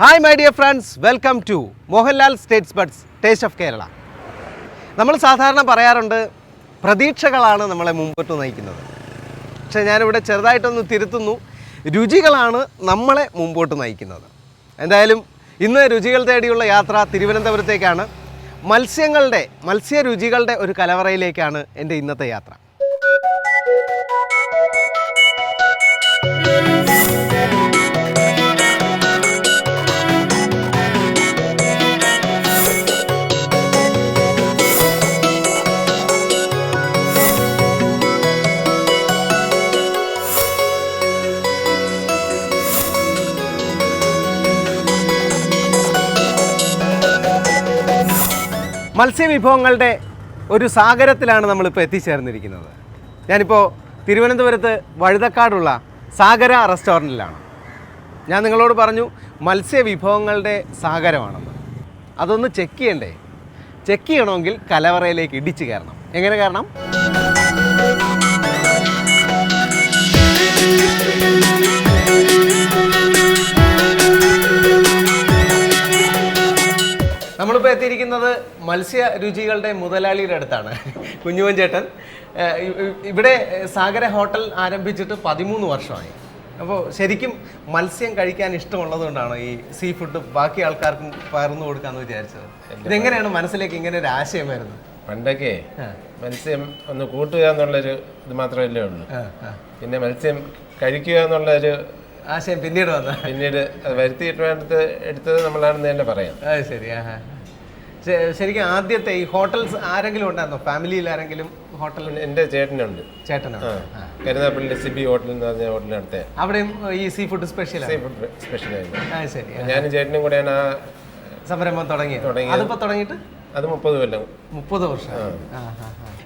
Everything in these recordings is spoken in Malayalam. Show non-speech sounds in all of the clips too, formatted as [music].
Hi my dear friends welcome to Mohanlal states buds taste of Kerala നമ്മൾ സാധാരണ പറയാറുണ്ട് പ്രതീക്ഷകളാണ് നമ്മളെ മുമ്പോട്ട് നയിക്കുന്നത്. പക്ഷേ ഞാനിവിടെ ചെറുതായിട്ടൊന്ന് തിരുത്തുന്നു. രുചികളാണ് നമ്മളെ മുമ്പോട്ട് നയിക്കുന്നത്. എന്തായാലും ഇന്ന് രുചികൾ തേടിയുള്ള യാത്ര തിരുവനന്തപുരത്തേക്കാണ്. മത്സ്യങ്ങളുടെ മത്സ്യ രുചികളുടെ ഒരു കലവറയിലേക്കാണ് എന്റെ ഇന്നത്തെ യാത്ര. മത്സ്യവിഭവങ്ങളുടെ ഒരു സാഗരത്തിലാണ് നമ്മളിപ്പോൾ എത്തിച്ചേർന്നിരിക്കുന്നത്. ഞാനിപ്പോൾ തിരുവനന്തപുരത്ത് വഴുതക്കാടുള്ള സാഗര റെസ്റ്റോറന്റിലാണ്. ഞാൻ നിങ്ങളോട് പറഞ്ഞു മത്സ്യവിഭവങ്ങളുടെ സാഗരമാണെന്ന്. അതൊന്ന് ചെക്ക് ചെയ്യണ്ടേ? ചെക്ക് ചെയ്യണമെങ്കിൽ കലവറയിലേക്ക് ഇടിച്ചു കയറണം. എങ്ങനെ കാരണം നമ്മളിപ്പോൾ എത്തിയിരിക്കുന്നത് മത്സ്യ രുചികളുടെ മുതലാളിയുടെ അടുത്താണ് കുഞ്ഞുവൻ ചേട്ടൻ. ഇവിടെ സാഗര ഹോട്ടൽ ആരംഭിച്ചിട്ട് പതിമൂന്ന് വർഷമായി. അപ്പോൾ ശരിക്കും മത്സ്യം കഴിക്കാൻ ഇഷ്ടമുള്ളതുകൊണ്ടാണ് ഈ സീ ഫുഡ് ബാക്കി ആൾക്കാർക്കും പകർന്നു കൊടുക്കാന്ന് വിചാരിച്ചത്? ഇതെങ്ങനെയാണ് മനസ്സിലേക്ക് ഇങ്ങനെ ഒരു ആശയം വരുന്നത്? പണ്ടൊക്കെ മത്സ്യം ഒന്ന് കൂട്ടുക എന്നുള്ളൊരു ഇത് മാത്രമല്ലേ ഉള്ളൂ. പിന്നെ മത്സ്യം കഴിക്കുക എന്നുള്ള ഒരു ആശയം പിന്നീട് വന്ന. പിന്നീട് വരുത്തിയിട്ട് വേണ്ടത് എടുത്തത് നമ്മളാണെന്ന് തന്നെ പറയാം. അത് ശരി ആഹാ ശരിക്കും ആദ്യത്തെ ഈ ഹോട്ടൽസ് ആരെങ്കിലും ഉണ്ടായിരുന്നോ? ഫാമിലിയിൽ ആരെങ്കിലും ഹോട്ടൽ എന്റെ എന്റെ ചേട്ടനുണ്ട്. ചേട്ടനാണ് ആ കരുനാപ്പള്ളി സിബി ഹോട്ടൽ എന്ന് പറഞ്ഞ ഹോട്ടലിനടുത്തെ. അവിടെയും ഈ sea food special sea food special ആയിരുന്നു. ശരി ഞാനും ചേട്ടനും കൂടെയാണ് ആ സംരംഭം തുടങ്ങിയത്. തുടങ്ങിയത്. അതിപ്പോ തുടങ്ങിയിട്ട്? അത് മുപ്പത് കൊല്ലം. മുപ്പത് വർഷം.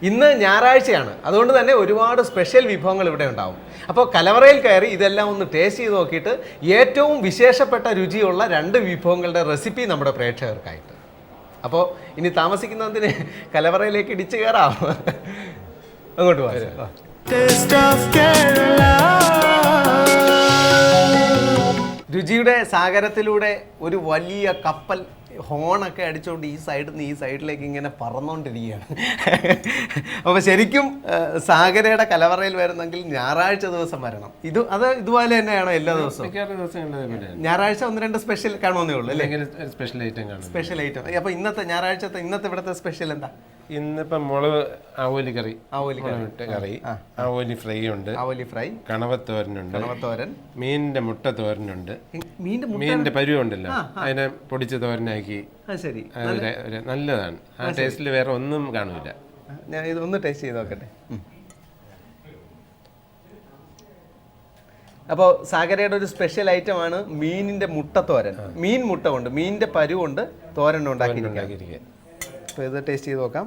ഇന്ന് ഞായറാഴ്ചയാണ്. അതുകൊണ്ട് തന്നെ ഒരുപാട് സ്പെഷ്യൽ വിഭവങ്ങൾ ഇവിടെ ഉണ്ടാവും. അപ്പോൾ കലവറയിൽ കയറി ഇതെല്ലാം ഒന്ന് ടേസ്റ്റ് ചെയ്ത് നോക്കിയിട്ട് ഏറ്റവും വിശേഷപ്പെട്ട രുചിയുള്ള രണ്ട് വിഭവങ്ങളുടെ റെസിപ്പി നമ്മുടെ പ്രേക്ഷകർക്കായിട്ട്. അപ്പോൾ ഇനി താമസിക്കുന്നതിന് കലവറയിലേക്ക് ഇടിച്ചു കയറാം. അങ്ങോട്ട് പോകാം രുചിയുടെ സാഗരത്തിലൂടെ ഒരു വലിയ കപ്പൽ ഹോണൊക്കെ അടിച്ചുകൊണ്ട് ഈ സൈഡിൽ നിന്ന് ഈ സൈഡിലേക്ക് ഇങ്ങനെ പറന്നുകൊണ്ടിരിക്കുകയാണ് അപ്പോൾ ശരിക്കും സാഗരയുടെ കലവറയിൽ വരുന്നെങ്കിൽ ഞായറാഴ്ച ദിവസം വരണം. ഇത് അത് ഇതുപോലെ തന്നെയാണോ എല്ലാ ദിവസവും? ഞായറാഴ്ച ഒന്ന് രണ്ട് സ്പെഷ്യൽ കാണുമെന്നേ ഉള്ളൂ അല്ലേ? സ്പെഷ്യൽ ഐറ്റം കാണും. സ്പെഷ്യൽ ഐറ്റം അപ്പോൾ ഇന്നത്തെ ഞായറാഴ്ചത്തെ ഇന്നത്തെ ഇവിടുത്തെ സ്പെഷ്യൽ എന്താ? ഇന്നിപ്പം മുളക് ആവോലി കറി. ആവോലി കറി. ആവോലി ഫ്രൈ ഉണ്ട്. ആവോലി ഫ്രൈ. കണവത്തോരനുണ്ട്. കണവത്തോരൻ. മീനിന്റെ മുട്ട തോരനുണ്ട്. മീനിന്റെ മീനിന്റെ പരുവുണ്ടല്ലോ. അതിനെ പൊടിച്ച് തോരനാക്കി ആ ശരി. നല്ലതാണ്. ആ ടേസ്റ്റിൽ വേറെ ഒന്നും കാണൂല. ഞാൻ ഇതൊന്ന് ടേസ്റ്റ് ചെയ്ത് നോക്കട്ടെ. അപ്പോൾ സാഗരയുടെ ഒരു സ്പെഷ്യൽ ഐറ്റം ഐറ്റമാണ് മീനിന്റെ തോരൻ. മീൻ മുട്ട കൊണ്ട് മീനിന്റെ പരുവുണ്ട് തോരൻ ഉണ്ടാക്കിയിരിക്കുക ഉണ്ടാക്കിയിരിക്കുക അപ്പോൾ ഇത് ടേസ്റ്റ് ചെയ്ത് നോക്കാം.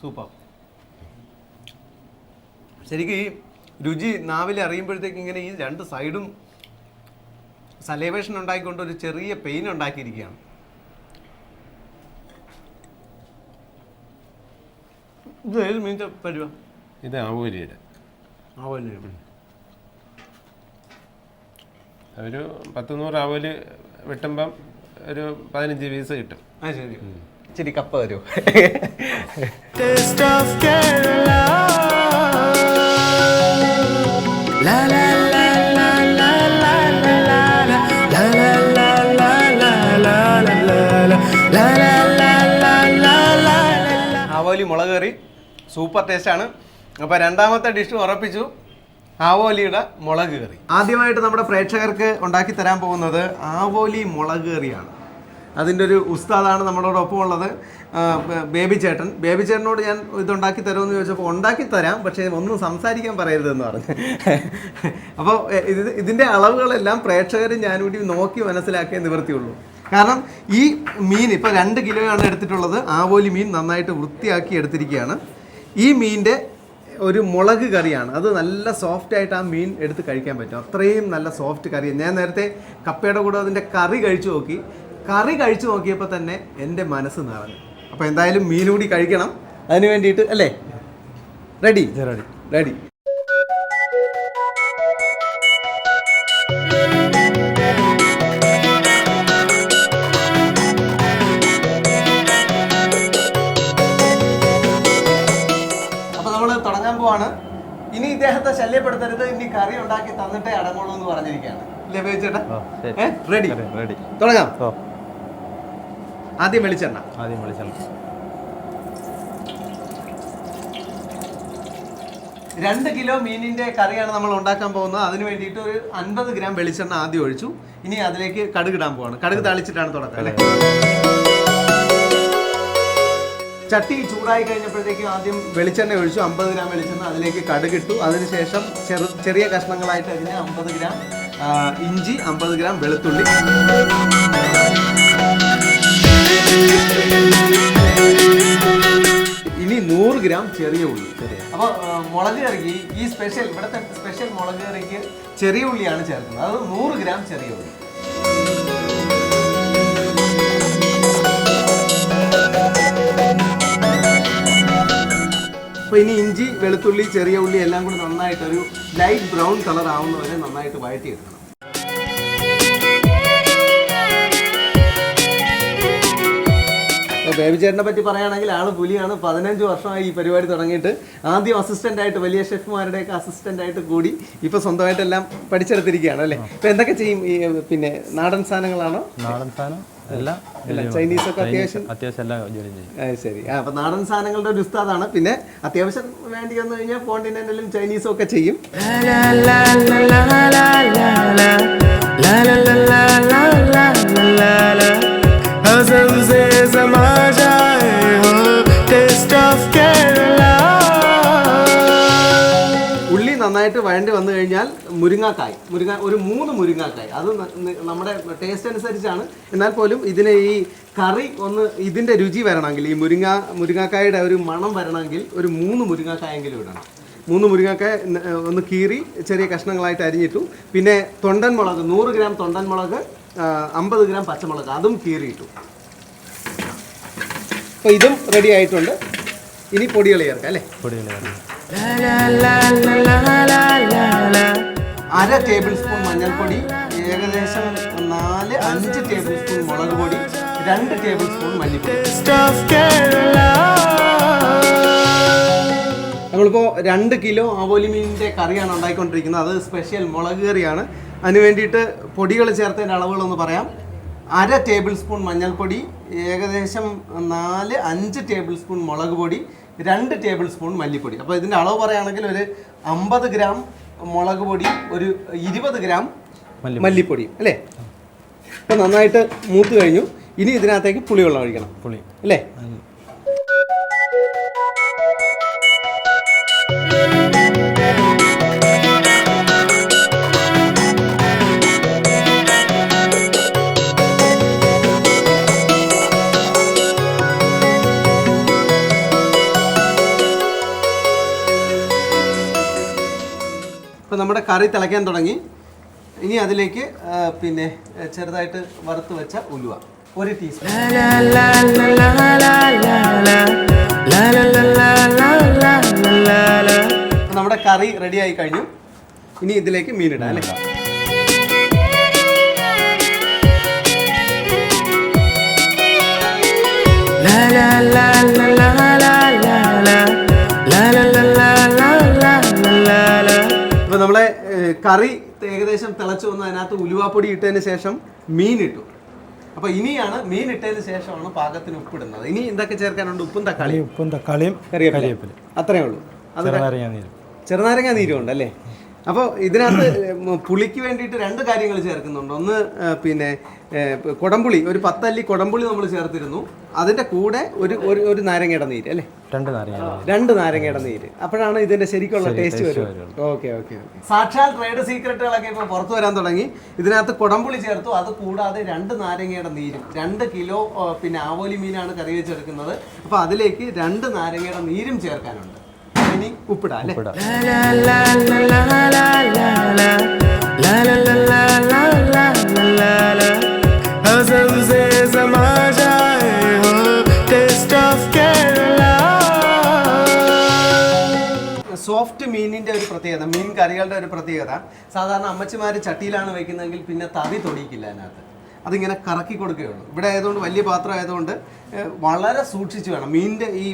സൂപ്പർ. ശരിക്കും ഈ രുചി നാവിൽ അറിയുമ്പോഴത്തേക്ക് ഇങ്ങനെ ഈ രണ്ട് സൈഡും സലേവേഷൻ ഉണ്ടാക്കിക്കൊണ്ട് ഒരു ചെറിയ പെയിൻ ഉണ്ടാക്കിയിരിക്കുകയാണ്. ഇത് ഏത് പരുവ ഇത് ആവല്ലേ ഒരു പത്ത് നൂറ് ആവോലി വെട്ടുമ്പം ഒരു പതിനഞ്ച് പീസ് കിട്ടും. ശരി. ഇച്ചിരി കപ്പ തരുമോ ആവോലി മുളക് കറി സൂപ്പർ ടേസ്റ്റാണ് അപ്പോൾ രണ്ടാമത്തെ ഡിഷ് ഉറപ്പിച്ചു ആവോലിയുടെ മുളക് കറി ആദ്യമായിട്ട് നമ്മുടെ പ്രേക്ഷകർക്ക് ഉണ്ടാക്കി തരാൻ പോകുന്നത് ആവോലി മുളക് കറിയാണ് അതിന്റെ ഒരു ഉസ്താദാണ് നമ്മളോടൊപ്പം ഉള്ളത് ബേബി ചേട്ടൻ. ബേബി ചേട്ടനോട് ഞാൻ ഇതുണ്ടാക്കി തരുമെന്ന് ചോദിച്ചപ്പോൾ ഉണ്ടാക്കി തരാം പക്ഷേ ഒന്നും സംസാരിക്കാൻ പറയരുതെന്ന് പറഞ്ഞു. അപ്പോൾ ഇത് ഇതിന്റെ അളവുകളെല്ലാം പ്രേക്ഷകരും ഞാനും കൂടി നോക്കി മനസ്സിലാക്കിയേ നിവൃത്തിയുള്ളൂ. കാരണം ഈ മീൻ ഇപ്പോൾ രണ്ട് കിലോയാണ് എടുത്തിട്ടുള്ളത്. ആവോലി മീൻ നന്നായിട്ട് വൃത്തിയാക്കി എടുത്തിരിക്കുകയാണ്. ഈ മീനിന്റെ ഒരു മുളക് കറിയാണ്. അത് നല്ല സോഫ്റ്റ് ആയിട്ട് ആ മീൻ എടുത്ത് കഴിക്കാൻ പറ്റും. അത്രയും നല്ല സോഫ്റ്റ് കറി ഞാൻ നേരത്തെ കപ്പയുടെ കൂടെ അതിന്റെ കറി കഴിച്ചു നോക്കി. കറി കഴിച്ചു നോക്കിയപ്പോൾ തന്നെ എന്റെ മനസ്സ് നിറഞ്ഞു. അപ്പോൾ എന്തായാലും മീൻ കൂടി കഴിക്കണം. അതിന് വേണ്ടിയിട്ട് അല്ലേ? റെഡി റെഡി റെഡി അപ്പോൾ നമ്മൾ തുടങ്ങാൻ പോവാണ്. ഇനി ഇദ്ദേഹത്തെ ശല്യപ്പെടുത്തരുത്. ഇനി കറി ഉണ്ടാക്കി തന്നിട്ടേ അടങ്ങുള്ളൂ എന്ന് പറഞ്ഞിരിക്കുകയാണ്. ലഭ്യ റെഡി റെഡി തുടങ്ങാം. ആദ്യം വെളിച്ചെണ്ണ. ആദ്യം വെളിച്ചെണ്ണ. രണ്ട് കിലോ മീനിന്റെ കറിയാണ് നമ്മൾ ഉണ്ടാക്കാൻ പോകുന്നത്. അതിന് വേണ്ടിയിട്ട് ഒരു അൻപത് ഗ്രാം വെളിച്ചെണ്ണ ആദ്യം ഒഴിച്ചു. ഇനി അതിലേക്ക് കടുക് ഇടാൻ പോവാണ്. കടുക് തളിച്ചിട്ടാണ് തുടക്കം അല്ലേ? ചട്ടി ചൂടായി കഴിഞ്ഞപ്പോഴത്തേക്കും ആദ്യം വെളിച്ചെണ്ണ ഒഴിച്ചു. അമ്പത് ഗ്രാം വെളിച്ചെണ്ണ അതിലേക്ക് കടുക് ഇട്ടു അതിനുശേഷം ചെറു ചെറിയ കഷ്ണങ്ങളായിട്ട് അതിന് അമ്പത് ഗ്രാം ഇഞ്ചി അമ്പത് ഗ്രാം വെളുത്തുള്ളി. ഇനി നൂറ് ഗ്രാം ചെറിയ ഉള്ളി. അപ്പോൾ മുളക് കറിക്ക് ഈ സ്പെഷ്യൽ ഇവിടുത്തെ സ്പെഷ്യൽ മുളക് കറിക്ക് ചെറിയ ഉള്ളിയാണ് ചേർക്കുന്നത്. അത് നൂറ് ഗ്രാം ചെറിയ ഉള്ളി. അപ്പോൾ ഇനി ഇഞ്ചി വെളുത്തുള്ളി ചെറിയ ഉള്ളി എല്ലാം കൂടി നന്നായിട്ട് ഒരു ലൈറ്റ് ബ്രൗൺ കളർ ആവുന്നവരെ നന്നായിട്ട് വഴറ്റിയെടുക്കണം. ബേബി ചേട്ടനെ പറ്റി പറയുകയാണെങ്കിൽ ആൾ പുലിയാണ് പതിനഞ്ച് വർഷമായി ഈ പരിപാടി തുടങ്ങിയിട്ട് ആദ്യം അസിസ്റ്റന്റ് ആയിട്ട് വലിയ ഷെഫ്മാരുടെയൊക്കെ അസിസ്റ്റന്റ് ആയിട്ട് കൂടി ഇപ്പൊ സ്വന്തമായിട്ടെല്ലാം പഠിച്ചെടുത്തിരിക്കുകയാണ് അല്ലേ ഇപ്പൊ എന്തൊക്കെ ചെയ്യും ഈ പിന്നെ നാടൻ സാധനങ്ങളാണോ നാടൻ സാധനം എല്ലാം ചൈനീസ് ഒക്കെ അത്യാവശ്യം അത്യാവശ്യം എല്ലാം ജോലി ചെയ്യും ആ, ശരി അപ്പൊ നാടൻ സാധനങ്ങളുടെ ഒരു ഉസ്താദാണ് പിന്നെ അത്യാവശ്യം വേണ്ടി വന്നു കഴിഞ്ഞാൽ കോണ്ടിനെന്റലും ചൈനീസും ഒക്കെ ചെയ്യും हसन से समा जाए हो टेस्ट ऑफ केरला ഉള്ളി നന്നായിട്ട് വഴണ്ടി വന്നു കഴിഞ്ഞാൽ മുരിങ്ങാക്കായ് മുരിങ്ങ ഒരു മൂന്ന് മുരിങ്ങാക്കായ് അത് ന- ന- നമ്മുടെ ടേസ്റ്റ് അനുസരിച്ചാണ് എന്നാൽ പോലും ഇതിന് ഈ കറി ഒന്ന് ഇതിന്റെ രുചി വരണമെങ്കിൽ ഈ മുരിങ്ങ മുരിങ്ങാക്കായുടെ ഒരു മണം വരണമെങ്കിൽ ഒരു മൂന്ന് മുരിങ്ങാക്കായെങ്കിലും ഇടണം മൂന്ന് മുരിങ്ങാക്കായ ന- ഒന്ന് കീറി ചെറിയ കഷ്ണങ്ങളായിട്ട് അരിഞ്ഞിട്ടു പിന്നെ തൊണ്ടൻ മുളക് നൂറ് ഗ്രാം തൊണ്ടൻ മുളക് അമ്പത് ഗ്രാം പച്ചമുളക് അതും കീറിയിട്ടു. അപ്പോൾ ഇതും റെഡി ആയിട്ടുണ്ട്. ഇനി പൊടികൾ ചേർക്കാം അല്ലേ? പൊടികൾ അര ടേബിൾ സ്പൂൺ മഞ്ഞൾപ്പൊടി ഏകദേശം നാല് അഞ്ച് ടേബിൾ സ്പൂൺ മുളക് പൊടി രണ്ട് ടേബിൾ സ്പൂൺ മല്ലിപ്പൊടി. നമ്മളിപ്പോൾ രണ്ട് കിലോ ആവോലി മീനിന്റെ കറിയാണ് ഉണ്ടാക്കിക്കൊണ്ടിരിക്കുന്നത് അത് സ്പെഷ്യൽ മുളക് കറിയാണ്. അതിന് വേണ്ടിയിട്ട് പൊടികൾ ചേർത്തതിന്റെ അളവുകളൊന്ന് പറയാം. അര ടേബിൾ സ്പൂൺ മഞ്ഞൾപ്പൊടി ഏകദേശം നാല് അഞ്ച് ടേബിൾ സ്പൂൺ മുളക് പൊടി രണ്ട് ടേബിൾ സ്പൂൺ മല്ലിപ്പൊടി. അപ്പോൾ ഇതിന്റെ അളവ് പറയുകയാണെങ്കിൽ ഒരു അമ്പത് ഗ്രാം മുളക് പൊടി ഒരു ഇരുപത് ഗ്രാം മല്ലിപ്പൊടി. അല്ലേ? അപ്പോൾ നന്നായിട്ട് മൂത്ത് കഴിഞ്ഞു. ഇനി ഇതിനകത്തേക്ക് പുളിവെള്ളം ഒഴിക്കണം. പുളി. അല്ലേ? നമ്മുടെ കറി തിളയ്ക്കാൻ തുടങ്ങി ഇനി അതിലേക്ക് പിന്നെ ചെറുതായിട്ട് വറുത്ത് വെച്ച ഉലുവ ഒരു ടീസ്പൂൺ നമ്മുടെ കറി റെഡി ആയി കഴിഞ്ഞു ഇനി ഇതിലേക്ക് മീനിടാം അല്ലേ ഇപ്പൊ കറി ഏകദേശം തിളച്ചു വന്ന് അതിനകത്ത് ഉലുവാപ്പൊടി ഇട്ടതിന് ശേഷം മീൻ ഇട്ടു. അപ്പൊ ഇനിയാണ് മീൻ ഇട്ടതിന് ശേഷമാണ് പാകത്തിന് ഉപ്പിടുന്നത്. ഇനി എന്തൊക്കെ ചേർക്കാനുണ്ട്? ഉപ്പും തക്കാളിയും ഉപ്പും തക്കാളിയും കറിവേപ്പില. അത്രേ ഉള്ളൂ. അത് ചെറുനാരങ്ങ നീരും. ഉണ്ട് അല്ലേ? അപ്പോൾ ഇതിനകത്ത് പുളിക്ക് വേണ്ടിയിട്ട് രണ്ട് കാര്യങ്ങൾ ചേർക്കുന്നുണ്ട്. ഒന്ന് പിന്നെ കൊടംപുളി ഒരു പത്തല്ലി കൊടംപുളി നമ്മൾ ചേർത്തിരുന്നു അതിന്റെ കൂടെ ഒരു ഒരു ഒരു നാരങ്ങയുടെ നീര് അല്ലേ രണ്ട് നാരങ്ങ രണ്ട് നാരങ്ങയുടെ നീര് അപ്പോഴാണ് ഇതിന്റെ ശരിക്കുള്ള ടേസ്റ്റ് വരുന്നത് ഓക്കെ ഓക്കെ ഓക്കെ സാക്ഷാൽ ട്രേഡ് സീക്രട്ടുകളൊക്കെ ഇപ്പോൾ പുറത്തു വരാൻ തുടങ്ങി ഇതിനകത്ത് കുടംപുളി ചേർത്തു അത് കൂടാതെ രണ്ട് നാരങ്ങയുടെ നീരും രണ്ട് കിലോ പിന്നെ ആവോലി മീനാണ് കറി വെച്ചെടുക്കുന്നത് അപ്പോൾ അതിലേക്ക് രണ്ട് നാരങ്ങയുടെ നീരും ചേർക്കാനുണ്ട് ഇനി ഉപ്പിടാം അല്ലേ ഉപ്പിടാം സോഫ്റ്റ് മീനിന്റെ ഒരു പ്രത്യേകത മീൻ കറികളുടെ ഒരു പ്രത്യേകത. സാധാരണ അമ്മച്ചിമാർ ചട്ടിയിലാണ് വെക്കുന്നതെങ്കിൽ പിന്നെ തവി തൊടിയിക്കില്ല അതിനകത്ത്. അതിങ്ങനെ കറക്കി കൊടുക്കുകയുള്ളൂ. ഇവിടെ ആയതുകൊണ്ട് വലിയ പാത്രം ആയതുകൊണ്ട് വളരെ സൂക്ഷിച്ച് വേണം. മീനിന്റെ ഈ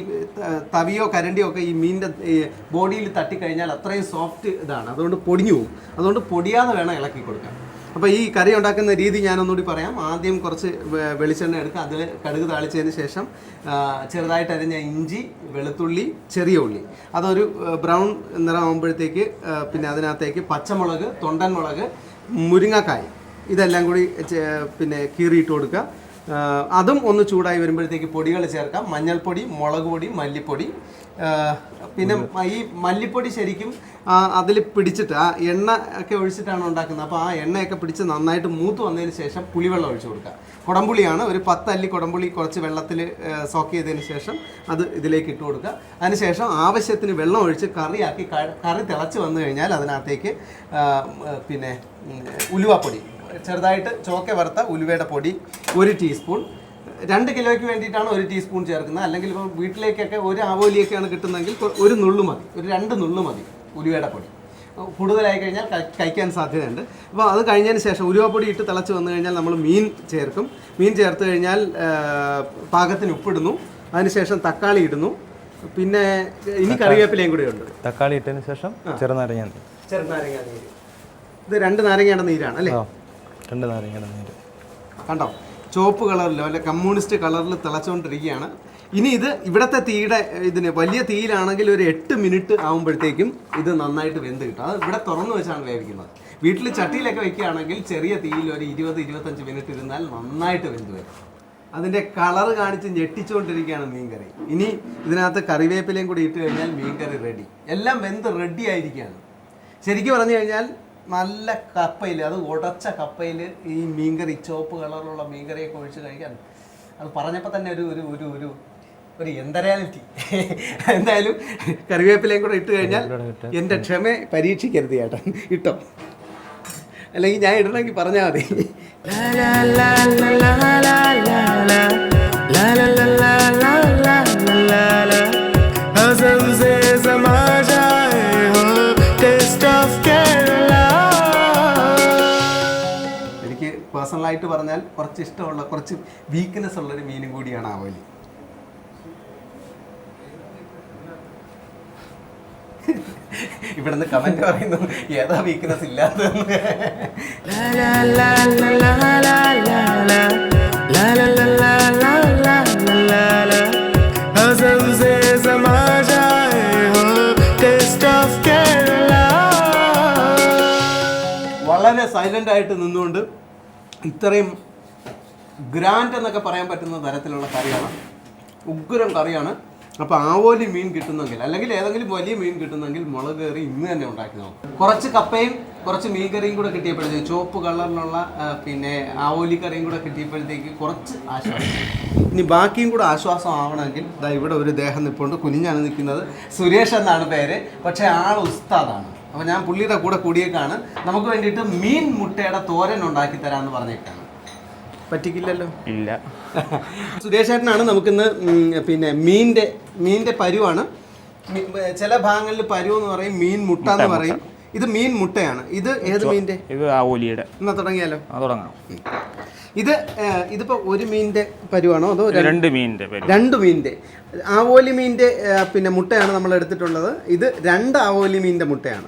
തവിയോ കരണ്ടിയോ ഒക്കെ ഈ മീനിന്റെ ബോഡിയിൽ തട്ടിക്കഴിഞ്ഞാൽ അത്രയും സോഫ്റ്റ് ഇതാണ്. അതുകൊണ്ട് പൊടിഞ്ഞു പോകും. അതുകൊണ്ട് പൊടിയാതെ വേണം ഇളക്കി കൊടുക്കാൻ. അപ്പോൾ ഈ കറി ഉണ്ടാക്കുന്ന രീതി ഞാനൊന്നുകൂടി പറയാം. ആദ്യം കുറച്ച് വെളിച്ചെണ്ണ എടുക്കുക. അതിൽ കടുക് താളിച്ചതിന് ശേഷം ചെറുതായിട്ട് അരിഞ്ഞ ഇഞ്ചി വെളുത്തുള്ളി ചെറിയ ഉള്ളി. അതൊരു ബ്രൗൺ നിറമാകുമ്പോഴത്തേക്ക് പിന്നെ അതിനകത്തേക്ക് പച്ചമുളക് തൊണ്ടൻ മുളക് മുരിങ്ങക്കായ് ഇതെല്ലാം കൂടി പിന്നെ കീറിയിട്ട് കൊടുക്കുക. അതും ഒന്ന് ചൂടായി വരുമ്പോഴത്തേക്ക് പൊടികൾ ചേർക്കാം. മഞ്ഞൾപ്പൊടി മുളക് പൊടി മല്ലിപ്പൊടി. പിന്നെ ഈ മല്ലിപ്പൊടി ശരിക്കും അതിൽ പിടിച്ചിട്ട് ആ എണ്ണ ഒക്കെ ഒഴിച്ചിട്ടാണ് ഉണ്ടാക്കുന്നത്. അപ്പോൾ ആ എണ്ണയൊക്കെ പിടിച്ച് നന്നായിട്ട് മൂത്ത് വന്നതിന് ശേഷം പുളിവെള്ളം ഒഴിച്ചു കൊടുക്കുക. കുടംപുളിയാണ്. ഒരു പത്തല്ലി കുടംപുളി കുറച്ച് വെള്ളത്തിൽ സോക്ക് ചെയ്തതിന് ശേഷം അത് ഇതിലേക്ക് ഇട്ട് കൊടുക്കുക. അതിനുശേഷം ആവശ്യത്തിന് വെള്ളം ഒഴിച്ച് കറിയാക്കി കറി തിളച്ച് വന്നു കഴിഞ്ഞാൽ അതിനകത്തേക്ക് പിന്നെ ഉലുവാപ്പൊടി ചെറുതായിട്ട് ചോക്ക വറുത്ത ഉലുവയുടെ പൊടി ഒരു ടീസ്പൂൺ. രണ്ട് കിലോയ്ക്ക് വേണ്ടിയിട്ടാണ് ഒരു ടീസ്പൂൺ ചേർക്കുന്നത്. അല്ലെങ്കിൽ ഇപ്പോൾ വീട്ടിലേക്കൊക്കെ ഒരു ആവോലിയൊക്കെയാണ് കിട്ടുന്നതെങ്കിൽ ഒരു നുള്ളു മതി. ഒരു രണ്ട് നുള്ളു മതി ഉലുവയുടെ പൊടി. കൂടുതലായി കഴിഞ്ഞാൽ കഴി- കഴിക്കാൻ സാധ്യതയുണ്ട്. അപ്പോൾ അത് കഴിഞ്ഞതിന് ശേഷം ഉരുവപ്പൊടി ഇട്ട് തിളച്ച് വന്നു കഴിഞ്ഞാൽ നമ്മൾ മീൻ ചേർക്കും. മീൻ ചേർത്ത് കഴിഞ്ഞാൽ പാകത്തിന് ഉപ്പിടുന്നു. അതിനുശേഷം തക്കാളി ഇടുന്നു. പിന്നെ ഇനി കറിവേപ്പിലയും കൂടെ ഉണ്ട്. തക്കാളി ഇട്ടതിന് ശേഷം ചെറുനാരങ്ങ നീര്. ചെറുനാരങ്ങ നീര്. ഇത് രണ്ട് നാരങ്ങയുടെ നീരാണ് അല്ലേ? രണ്ട് നാരങ്ങയുടെ നീര്. കണ്ടോ? ചുവപ്പ് കളറിലോ അല്ലെ കമ്മ്യൂണിസ്റ്റ് കളറിൽ തിളച്ചുകൊണ്ടിരിക്കുകയാണ് ഇനി ഇത് ഇവിടുത്തെ തീയുടെ ഇതിന് വലിയ തീയിലാണെങ്കിൽ ഒരു എട്ട് മിനിറ്റ് ആകുമ്പോഴത്തേക്കും ഇത് നന്നായിട്ട് വെന്ത് കിട്ടും. അത് ഇവിടെ തുറന്നു വെച്ചാണ് വേവിക്കുന്നത്. വീട്ടിൽ ചട്ടിയിലൊക്കെ വെക്കുകയാണെങ്കിൽ ചെറിയ തീയിൽ ഒരു ഇരുപത് ഇരുപത്തഞ്ച് മിനിറ്റ് ഇരുന്നാൽ നന്നായിട്ട് വെന്ത് വരും. അതിന്റെ കളർ കാണിച്ച് ഞെട്ടിച്ചുകൊണ്ടിരിക്കുകയാണ് മീൻകറി. ഇനി ഇതിനകത്ത് കറിവേപ്പിലയും കൂടി ഇട്ട് കഴിഞ്ഞാൽ മീൻകറി റെഡി എല്ലാം വെന്ത് റെഡി ആയിരിക്കുകയാണ്. ശരിക്കും പറഞ്ഞു കഴിഞ്ഞാൽ നല്ല കപ്പയിൽ അത് ഉടച്ച കപ്പയിൽ ഈ മീൻകറി ചുവപ്പ് കളറിലുള്ള മീൻകറിയൊക്കെ ഒഴിച്ച് കഴിക്കാൻ അത് പറഞ്ഞപ്പോൾ തന്നെ ഒരു ഒരു ഒരു ഒരു ഒരു എന്തരാലിറ്റി എന്തായാലും കറിവേപ്പിലയും കൂടെ ഇട്ട് കഴിഞ്ഞാൽ എന്റെ ക്ഷമ പരീക്ഷിക്കരുത് ചേട്ടൻ ഇട്ടോ അല്ലെങ്കിൽ ഞാൻ ഇടണമെങ്കിൽ പറഞ്ഞാൽ മതി പേഴ്സണലായിട്ട് പറഞ്ഞാൽ കുറച്ച് ഇഷ്ടമുള്ള കുറച്ച് വീക്ക്നെസ് ഉള്ളൊരു മീനും കൂടിയാണ് ആവോലി. ഇവിടുന്ന് കമന്റ് പറയുന്നു ഏതാ വീക്ക്നെസ് ഇല്ലാത്തതെന്ന്? വളരെ സൈലന്റ് ആയിട്ട് നിന്നുകൊണ്ട് ഇത്രയും ഗ്രാൻഡ് എന്നൊക്കെ പറയാൻ പറ്റുന്ന തരത്തിലുള്ള കറിയാണ്. ഉഗ്രം കറിയാണ്. അപ്പോൾ ആവോലി മീൻ കിട്ടുന്നെങ്കിൽ അല്ലെങ്കിൽ ഏതെങ്കിലും വലിയ മീൻ കിട്ടുന്നെങ്കിൽ മുളക് കറി ഇന്ന് തന്നെ ഉണ്ടാക്കി നോക്കും. കുറച്ച് കപ്പയും കുറച്ച് മീൻ കറിയും കൂടെ കിട്ടിയപ്പോഴത്തേക്ക് ചുവപ്പ് കളറിലുള്ള പിന്നെ ആവോലി കറിയും കൂടെ കിട്ടിയപ്പോഴത്തേക്ക് കുറച്ച് ആശ്വാസം. ഇനി ബാക്കിയും കൂടെ ആശ്വാസം ആവണമെങ്കിൽ ദാ ഇവിടെ ഒരു ദേഹം നിൽപ്പുണ്ട് കുനിഞ്ഞാണ് നിൽക്കുന്നത്. സുരേഷ് എന്നാണ് പേര്. പക്ഷേ ആൾ ഉസ്താദാണ്. അപ്പോൾ ഞാൻ പുള്ളിയുടെ കൂടെ കൂടിയേക്കാണ്. നമുക്ക് വേണ്ടിയിട്ട് മീൻ മുട്ടയുടെ തോരൻ ഉണ്ടാക്കി തരാമെന്ന് പറഞ്ഞേക്കാണ്. പറ്റിക്കില്ലല്ലോ? ഇല്ല. [laughs] സുരേഷേട്ടനാണ് നമുക്കിന്ന് പിന്നെ മീന്റെ മീന്റെ പരുവാണ്. ചില ഭാഗങ്ങളിൽ പരുവ് എന്ന് പറയും മീൻ മുട്ട എന്ന് പറയും. ഇത് മീൻ മുട്ടയാണ്. ഇത് ഏത് മീന്റെ? ഇത് ആ ഓലിയുടെ. എന്നാ തുടങ്ങിയാലോ? തുടങ്ങാം ഇത് ഇതിപ്പോ ഒരു മീനിന്റെ പരുവാണോ അതോ രണ്ട്- മീന്റെ മീനിന്റെ രണ്ട് മീനിന്റെ ആവോലി മീനിന്റെ പിന്നെ മുട്ടയാണ് നമ്മൾ എടുത്തിട്ടുള്ളത്. ഇത് രണ്ട് ആവോലി മീനിന്റെ മുട്ടയാണ്.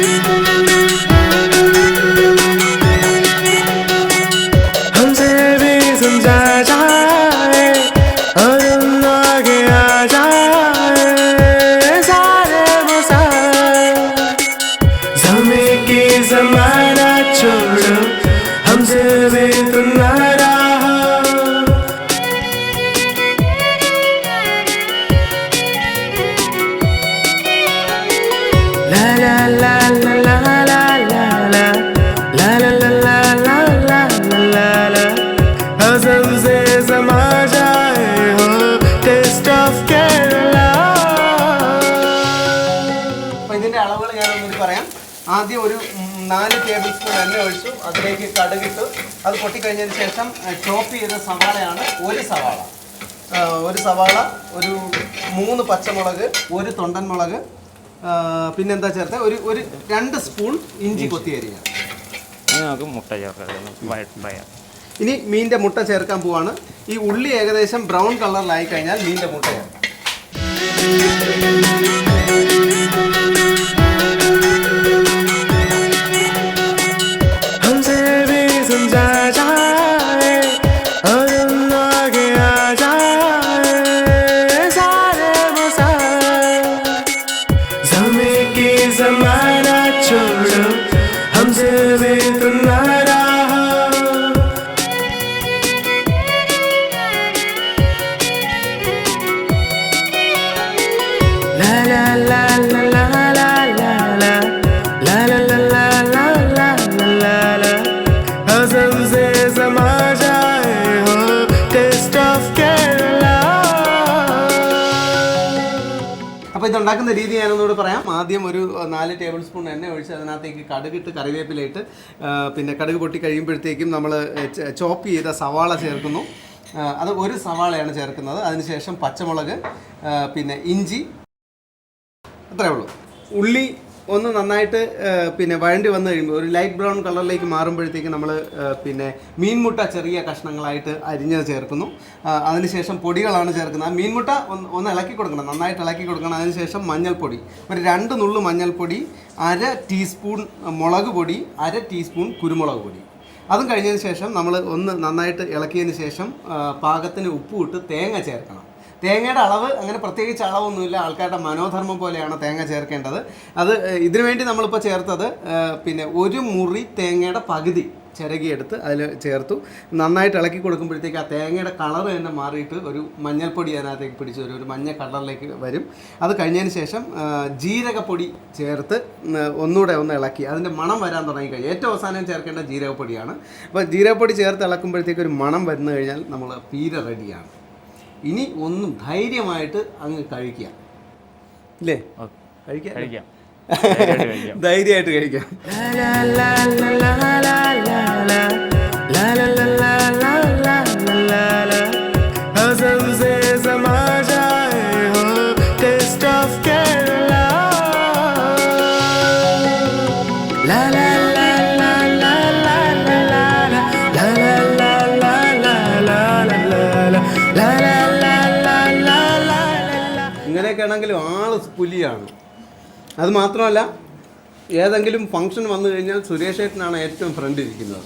ആദ്യം ഒരു നാല് ടേബിൾ സ്പൂൺ എണ്ണ ഒഴിച്ചു. അതിലേക്ക് കടുകിട്ടു അത് പൊട്ടിക്കഴിഞ്ഞതിന് ശേഷം ചോപ്പ് ചെയ്ത സവാളയാണ് ഒരു സവാള. ഒരു സവാള ഒരു മൂന്ന് പച്ചമുളക് ഒരു തൊണ്ടൻ മുളക് പിന്നെന്താ ചേർത്ത? ഒരു ഒരു രണ്ട് സ്പൂൺ ഇഞ്ചി കൊത്തി അരിഞ്ഞ നമുക്ക് മുട്ട ചേർക്കാം. ഇനി മീന്റെ മുട്ട ചേർക്കാൻ പോവാണ്. ഈ ഉള്ളി ഏകദേശം ബ്രൗൺ കളറിലായി കഴിഞ്ഞാൽ മീന്റെ മുട്ട ചേർക്കാം ഉണ്ടാക്കുന്ന രീതി ഞാനൊന്നുകൂടെ പറയാം. ആദ്യം ഒരു നാല് ടേബിൾ സ്പൂൺ എണ്ണ ഒഴിച്ച് അതിനകത്തേക്ക് കടുകിട്ട് കറിവേപ്പിലയിട്ട് പിന്നെ കടുക് പൊട്ടി കഴിയുമ്പോഴത്തേക്കും നമ്മൾ ചോപ്പ് ചെയ്ത സവാള ചേർക്കുന്നു. അത് ഒരു സവാളയാണ് ചേർക്കുന്നത്. അതിനുശേഷം പച്ചമുളക് പിന്നെ ഇഞ്ചി അത്രേ ഉള്ളൂ. ഉള്ളി ഒന്ന് നന്നായിട്ട് പിന്നെ വഴണ്ടി വന്നു കഴിയുമ്പോൾ ഒരു ലൈറ്റ് ബ്രൗൺ കളറിലേക്ക് മാറുമ്പോഴത്തേക്ക് നമ്മൾ പിന്നെ മീൻമുട്ട ചെറിയ കഷ്ണങ്ങളായിട്ട് അരിഞ്ഞ് ചേർക്കുന്നു. അതിനുശേഷം പൊടികളാണ് ചേർക്കുന്നത്. ആ മീൻമുട്ട ഒന്ന് ഒന്ന് ഇളക്കി കൊടുക്കണം. നന്നായിട്ട് ഇളക്കി കൊടുക്കണം. അതിനുശേഷം മഞ്ഞൾപ്പൊടി. ഒരു രണ്ട് നുള്ളു മഞ്ഞൾപ്പൊടി അര ടീസ്പൂൺ മുളക് പൊടി അര ടീസ്പൂൺ കുരുമുളക് പൊടി. അതും കഴിഞ്ഞതിന് ശേഷം നമ്മൾ ഒന്ന് നന്നായിട്ട് ഇളക്കിയതിന് ശേഷം പാകത്തിന് ഉപ്പ് ഇട്ട് തേങ്ങ ചേർക്കണം. തേങ്ങയുടെ അളവ് അങ്ങനെ പ്രത്യേകിച്ച് അളവൊന്നുമില്ല. ആൾക്കാരുടെ മനോധർമ്മം പോലെയാണ് തേങ്ങ ചേർക്കേണ്ടത്. അത് ഇതിനുവേണ്ടി ഇതിനു വേണ്ടി നമ്മളിപ്പോൾ ചേർത്തത് പിന്നെ ഒരു മുറി തേങ്ങയുടെ പകുതി ചിരകിയെടുത്ത് അതിൽ ചേർത്തു. നന്നായിട്ട് ഇളക്കി കൊടുക്കുമ്പോഴത്തേക്ക് ആ തേങ്ങയുടെ കളർ തന്നെ മാറിയിട്ട് ഒരു മഞ്ഞൾപ്പൊടി അതിനകത്തേക്ക് പിടിച്ച് വരും. ഒരു മഞ്ഞ കളറിലേക്ക് വരും. അത് കഴിഞ്ഞതിന് ശേഷം ജീരകപ്പൊടി ചേർത്ത് ഒന്നുകൂടെ ഒന്ന് ഇളക്കി. അതിന്റെ മണം വരാൻ തുടങ്ങിക്കഴിഞ്ഞാൽ ഏറ്റവും അവസാനം ചേർക്കേണ്ട ജീരകപ്പൊടിയാണ്. അപ്പോൾ ജീരകപ്പൊടി ചേർത്ത് ഇളക്കുമ്പോഴത്തേക്ക് ഒരു മണം വന്നു കഴിഞ്ഞാൽ നമ്മൾ പീര റെഡിയാണ്. ഇനി ഒന്നും ധൈര്യമായിട്ട് അങ്ങ് കഴിക്കുക ഇല്ലേ കഴിക്കാം കഴിക്കാം ധൈര്യമായിട്ട് കഴിക്കാം ആണെങ്കിലും ആൾ പുലിയാണ്. അത് മാത്രമല്ല ഏതെങ്കിലും ഫംഗ്ഷൻ വന്നു കഴിഞ്ഞാൽ സുരേഷ് ഏട്ടനാണ് ഏറ്റവും ഫ്രണ്ട് ഇരിക്കുന്നത്.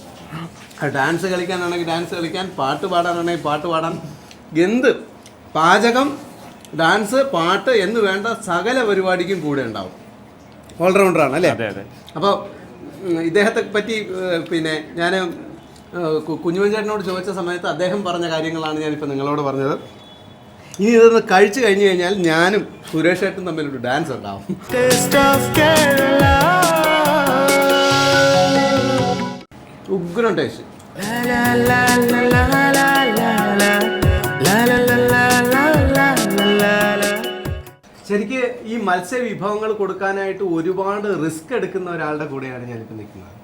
ഡാൻസ് കളിക്കാനാണെങ്കിൽ ഡാൻസ് കളിക്കാൻ പാട്ട് പാടാനാണെങ്കിൽ പാട്ട് പാടാൻ. എന്ത്? പാചകം ഡാൻസ് പാട്ട് എന്ന് വേണ്ട സകല പരിപാടിക്കും കൂടെ ഉണ്ടാവും. ഓൾറൗണ്ടറാണ് അല്ലേ? അപ്പോൾ ഇദ്ദേഹത്തെ പറ്റി പിന്നെ ഞാൻ കുഞ്ഞുമഞ്ചേട്ടനോട് ചോദിച്ച സമയത്ത് അദ്ദേഹം പറഞ്ഞ കാര്യങ്ങളാണ് ഞാനിപ്പോൾ നിങ്ങളോട് പറഞ്ഞത്. ഇനി ഇതൊന്ന് കഴിച്ചു കഴിഞ്ഞു കഴിഞ്ഞാൽ ഞാനും സുരേഷായിട്ടും തമ്മിലൊരു ഡാൻസ് ഉണ്ടാവും ഉഗ്രം ടേസ്റ്റ് ശരിക്ക് ഈ മത്സ്യ വിഭവങ്ങൾ കൊടുക്കാനായിട്ട് ഒരുപാട് റിസ്ക് എടുക്കുന്ന ഒരാളുടെ കൂടെയാണ് ഞാനിപ്പോൾ നിൽക്കുന്നത്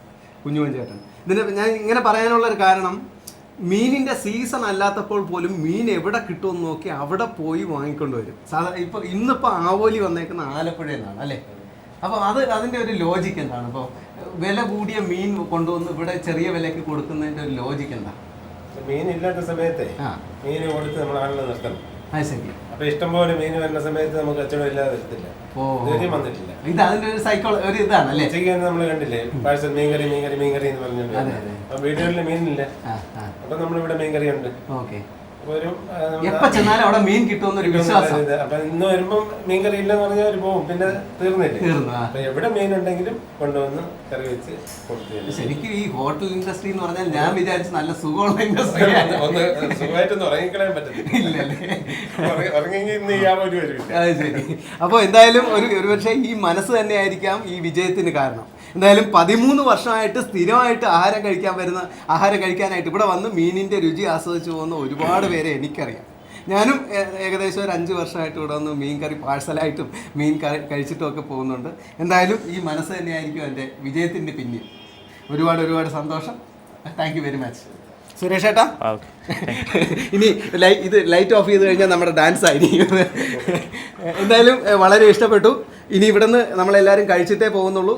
കുഞ്ഞുമഞ്ചേട്ടൻ ഇതിന് ഞാൻ ഇങ്ങനെ പറയാനുള്ള ഒരു കാരണം മീനിന്റെ സീസൺ അല്ലാത്തപ്പോൾ പോലും മീൻ എവിടെ കിട്ടുമെന്ന് നോക്കി അവിടെ പോയി വാങ്ങിക്കൊണ്ട് വരും. സാധാരണ ഇപ്പൊ ഇന്നിപ്പോ ആവോലി വന്നേക്കുന്ന ആലപ്പുഴയിൽ നിന്നാണ് അല്ലേ? അപ്പോൾ അത് അതിന്റെ ഒരു ലോജിക്ക് എന്താണ്? ഇപ്പോൾ വില കൂടിയ മീൻ കൊണ്ടുവന്ന് ഇവിടെ ചെറിയ വിലയ്ക്ക് കൊടുക്കുന്നതിന്റെ ഒരു ലോജിക്ക് എന്താ? മീൻ ഇല്ലാത്ത സമയത്തെ മീൻ കൊടുത്ത് നമ്മൾ ആളിനെ നിർത്തണം. അത് ശരി. അപ്പൊ ഇഷ്ടംപോലെ മീൻ വരുന്ന സമയത്ത് നമുക്ക് കച്ചവടം ഇല്ലാതെ വരത്തില്ല. ഇതുവരെയും വന്നിട്ടില്ല. ഇത് അതിന്റെ ഒരു സൈക്കോള ഒരു ഇതാണ് അല്ലേ? ഉച്ചയ്ക്ക് നമ്മൾ കണ്ടില്ലേ? പാഴ്സൽ മീൻകറി മീൻകറി മീൻകറി എന്ന് പറഞ്ഞിട്ടുണ്ട് വീടുകളിൽ മീനില്ല. അപ്പൊ നമ്മളിവിടെ മീൻകറി ഉണ്ട് ഓക്കെ. ഒരു ആ, നമ്മൾ എപ്പോ ചെന്നാലും അവിടെ മീൻ കിട്ടുമെന്നൊരു വിശ്വാസം. ഇത്. അപ്പൊ ഇന്ന് വരുമ്പം മീൻകറി ഇല്ലെന്ന് പറഞ്ഞാൽ അവർ പോകും പിന്നെ തീർന്നില്ലേ? തീർന്നു, അപ്പൊ എവിടെ മീൻ ഉണ്ടെങ്കിലും കൊണ്ടുവന്ന് കറി വെച്ച് കൊടുത്തു. ശരിക്കും ഈ ഹോട്ടൽ ഇൻഡസ്ട്രി എന്ന് പറഞ്ഞാൽ ഞാൻ വിചാരിച്ചു നല്ല സുഖമുള്ള ഇൻഡസ്ട്രി [laughs] ഒന്ന് സുഖമായിട്ടൊന്ന് ഉറങ്ങിക്കളയാൻ പറ്റത്തില്ല. ഇല്ലല്ലേ ഉറങ്ങി- ഉറങ്ങിയെങ്കിൽ ഇന്ന് ഈ ഒരു വരും അത് ശരി. അപ്പോൾ എന്തായാലും ഒരു ഒരുപക്ഷെ ഈ മനസ്സ് തന്നെയായിരിക്കാം ഈ വിജയത്തിന് കാരണം. എന്തായാലും പതിമൂന്ന് വർഷമായിട്ട് സ്ഥിരമായിട്ട് ആഹാരം കഴിക്കാൻ വരുന്ന ആഹാരം കഴിക്കാനായിട്ട് ഇവിടെ വന്ന് മീനിന്റെ രുചി ആസ്വദിച്ചു പോകുന്ന ഒരുപാട് പേരെ എനിക്കറിയാം. ഞാനും ഏകദേശം ഒരു അഞ്ച് വർഷമായിട്ട് ഇവിടെ വന്ന് മീൻ കറി പാഴ്സലായിട്ടും മീൻ കറി കഴിച്ചിട്ടും ഒക്കെ പോകുന്നുണ്ട്. എന്തായാലും ഈ മനസ്സ് തന്നെയായിരിക്കും എന്റെ വിജയത്തിന്റെ പിന്നിൽ. ഒരുപാട് ഒരുപാട് സന്തോഷം. Thank you very much Suresh ഏട്ടാ? ഇനി ഇത് ലൈറ്റ് ഓഫ് ചെയ്ത് കഴിഞ്ഞാൽ നമ്മുടെ ഡാൻസ് ആയിരിക്കും. എന്തായാലും വളരെ ഇഷ്ടപ്പെട്ടു. ഇനി ഇവിടുന്ന് നമ്മളെല്ലാവരും കഴിച്ചിട്ടേ പോകുന്നുള്ളൂ.